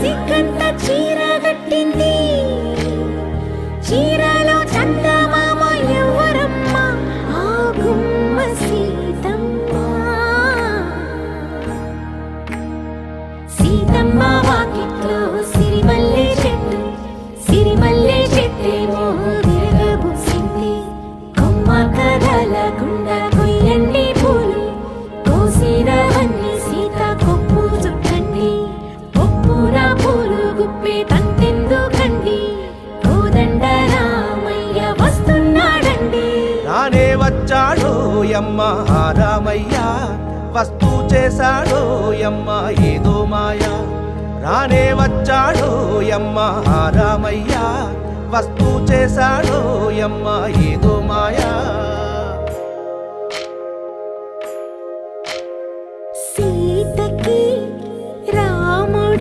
సిగ్గంత చీర కట్టింది. చీరలో చందమామ ఎవరమ్మ? ఆ గుమ్మ సీతమ్మ. సీతమ్మ వాకిట్లో సిరిమల్లె చెట్టు సిరిమల్లె చెట్టేమో విరగబూసింది కొమ్మ కదలకుండా పూలు గుప్పే తంతెందుకండి కోదండ రామయ్య వస్తున్నాడండి. రానే వచ్చాడో యమ్మ రామయ్య. వస్తూ చేశాడో యమ్మ ఏదో మాయా. రానే వచ్చాడో యమ్మ రామయ్య. వస్తూ చేశాడో యమ్మ ఏదో